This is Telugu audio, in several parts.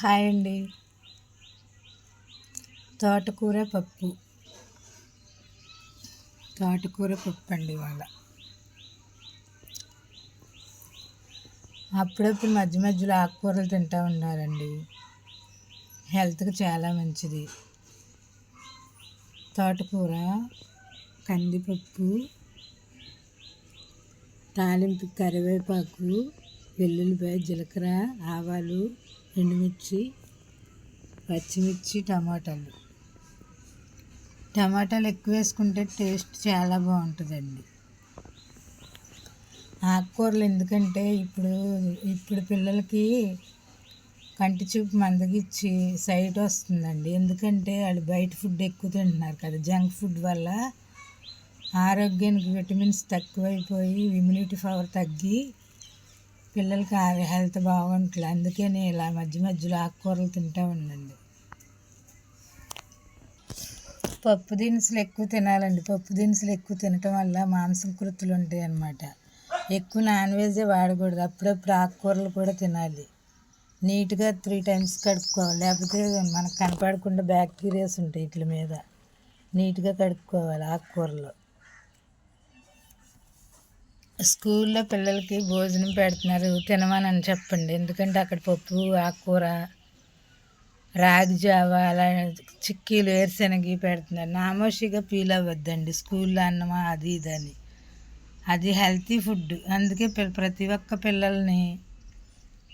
హాయ్ అండి. తోటకూర పప్పు. తోటకూర పప్పు అండి ఇవాళ. అప్పుడప్పుడు మధ్య మధ్యలో ఆకుకూరలు తింటూ ఉన్నారండి. హెల్త్కి చాలా మంచిది. తోటకూర కందిపప్పు తాలింపు కరివేపాకు వెల్లుల్లిపాయ జీలకర్ర ఆవాలు ఎండుమిర్చి పచ్చిమిర్చి టమాటాలు. టమాటాలు ఎక్కువ వేసుకుంటే టేస్ట్ చాలా బాగుంటుందండి. ఆకుకూరలు ఎందుకంటే ఇప్పుడు ఇప్పుడు పిల్లలకి కంటి చూపు మందగిచ్చి సైట్ వస్తుందండి. ఎందుకంటే వాళ్ళు బయట ఫుడ్ ఎక్కువ తింటున్నారు కదా. జంక్ ఫుడ్ వల్ల ఆరోగ్యానికి విటమిన్స్ తక్కువైపోయి ఇమ్యూనిటీ పవర్ తగ్గి పిల్లలకి హెల్త్ బాగుంటుంది అందుకే నేను ఇలా మధ్య మధ్యలో ఆకుకూరలు తింటూ ఉండండి పప్పు దినుసులు ఎక్కువ తినాలండి. పప్పు దినుసులు ఎక్కువ తినటం వల్ల మాంసం కృతులు ఉంటాయి అన్నమాట. ఎక్కువ నాన్ వెజే వాడకూడదు. అప్పుడప్పుడు ఆకుకూరలు కూడా తినాలి. నీట్గా త్రీ టైమ్స్ కడుక్కోవాలి. లేకపోతే మనకు కనపడకుండా బ్యాక్టీరియాస్ ఉంటాయి వీటి మీద. నీట్గా కడుక్కోవాలి ఆకుకూరలు. స్కూల్లో పిల్లలకి భోజనం పెడుతున్నారు తినమని చెప్పండి. ఎందుకంటే అక్కడ పప్పు ఆకుకూర రాగి జావ అలా చిక్కీలు వేరుశనగ పెడుతున్నారు. నామోషిగా ఫీల్ అవ్వద్దండి. స్కూల్లో అన్నమా అది ఇది అని అది హెల్తీ ఫుడ్ అందుకే ప్రతి ఒక్క పిల్లల్ని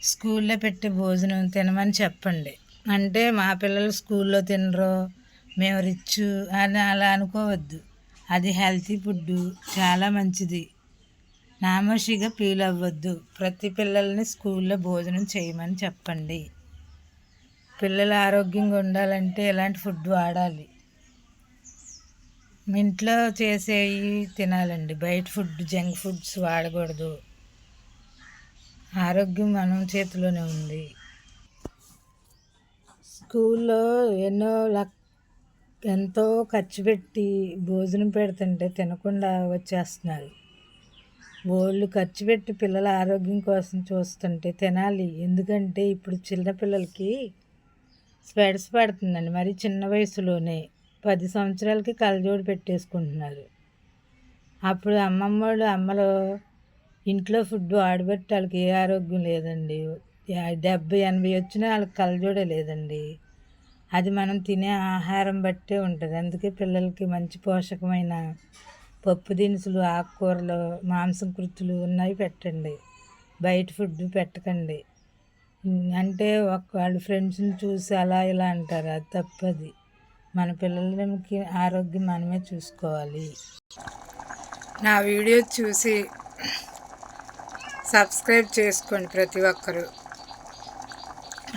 స్కూల్లో పెట్టే భోజనం తినమని చెప్పండి. అంటే మా పిల్లలు స్కూల్లో తినరు మేము రిచ్ అని అలా అనుకోవద్దు. అది హెల్తీ ఫుడ్ చాలా మంచిది. నామోషిగా ఫీల్ అవ్వద్దు ప్రతి పిల్లల్ని స్కూల్లో భోజనం చేయమని చెప్పండి. పిల్లలు ఆరోగ్యంగా ఉండాలంటే ఎలాంటి ఫుడ్ వాడాలి? ఇంట్లో చేసేవి తినాలండి. బయట ఫుడ్ జంక్ ఫుడ్స్ వాడకూడదు. ఆరోగ్యం మనం చేతిలోనే ఉంది. స్కూల్లో ఎన్నో లక్ ఎంతో ఖర్చు పెట్టి భోజనం పెడుతుంటే తినకుండా వచ్చేస్తున్నారు. బోళ్ళు ఖర్చు పెట్టి పిల్లల ఆరోగ్యం కోసం చూస్తుంటే తినాలి. ఎందుకంటే ఇప్పుడు చిన్నపిల్లలకి స్పెడ్స్ పడుతుందండి. మరి చిన్న వయసులోనే పది సంవత్సరాలకి కలజోడు పెట్టేసుకుంటున్నారు. అప్పుడు అమ్మమ్మ వాళ్ళు అమ్మలు ఇంట్లో ఫుడ్ ఆడబెట్టి వాళ్ళకి ఏ ఆరోగ్యం లేదండి. డెబ్బై ఎనభై వచ్చినా వాళ్ళకి కళ్ళజోడే లేదండి. అది మనం తినే ఆహారం బట్టే ఉంటుంది. అందుకే పిల్లలకి మంచి పోషకమైన పప్పు దినుసులు ఆకుకూరలు మాంసం కృతులు ఉన్నవి పెట్టండి. బయట ఫుడ్ పెట్టకండి. అంటే ఒక వాళ్ళ ఫ్రెండ్స్ని చూసి అలా ఇలా అంటారు. అది తప్పది. మన పిల్లలకి ఆరోగ్యం మనమే చూసుకోవాలి. నా వీడియో చూసి సబ్స్క్రైబ్ చేసుకోండి ప్రతి ఒక్కరు.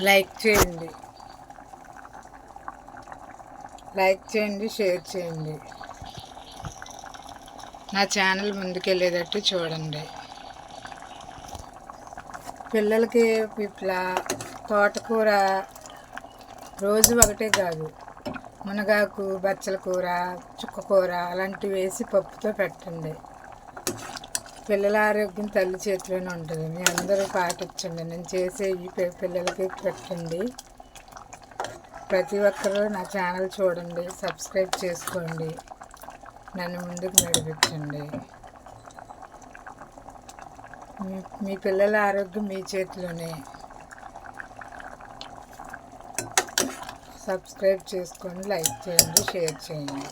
లైక్ చేయండి. లైక్ చేయండి షేర్ చేయండి. నా ఛానల్ ముందుకెళ్ళేటట్టు చూడండి. పిల్లలకి ఇట్లా తోటకూర రోజు ఒకటే కాదు. మునగాకు బచ్చల కూర చుక్కకూర అలాంటివి వేసి పప్పుతో పెట్టండి. పిల్లల ఆరోగ్యం తల్లి చేతిలోనే ఉంటుంది. మీ అందరూ పాటించండి. నేను చేసే ఈ పిల్లలకి పెట్టండి. ప్రతి ఒక్కరూ నా ఛానల్ చూడండి సబ్స్క్రైబ్ చేసుకోండి. నన్ను ముందుకు నడిపించండి. మీ పిల్లల ఆరోగ్యం మీ చేతిలోనే. సబ్స్క్రైబ్ చేసుకోండి లైక్ చేయండి షేర్ చేయండి.